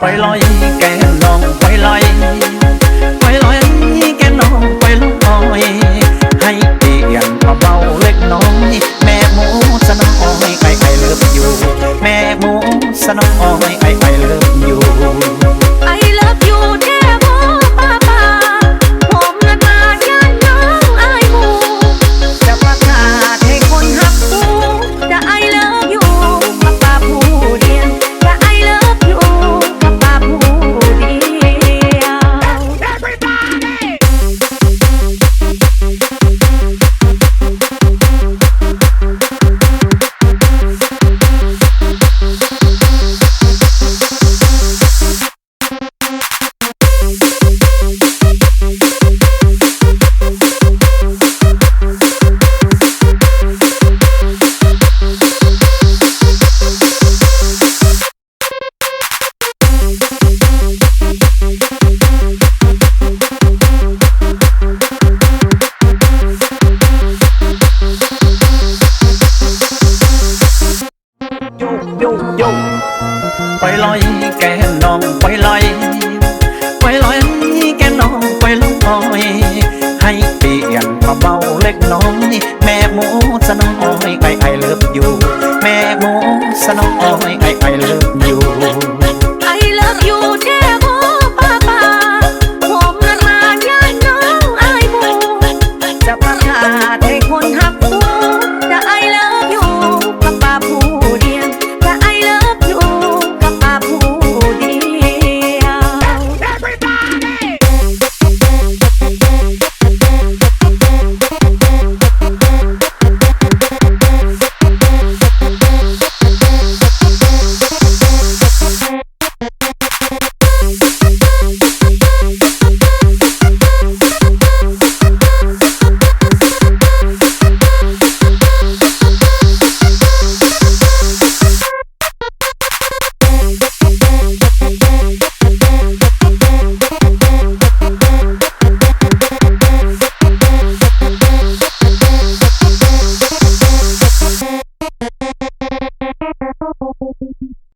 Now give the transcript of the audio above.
ไปลอยแก้มน้องไปลอยไปลอยแก้มน้องไปลอยให้เปลี่ยนเบาเล็กน้อยแม่หมูสน้อยไอไอเลิฟอยู่แม่หมูสน้อยไอไอเลิฟอยู่ โยไปลอยแกน้องไปลอยไปลอยแก้มน้องไปลอยให้เปลี่ยนเบาเล็กน้อยแม่หมูสน้อยไอไอเลิฟอยู่แม่หมูสน้อยไอ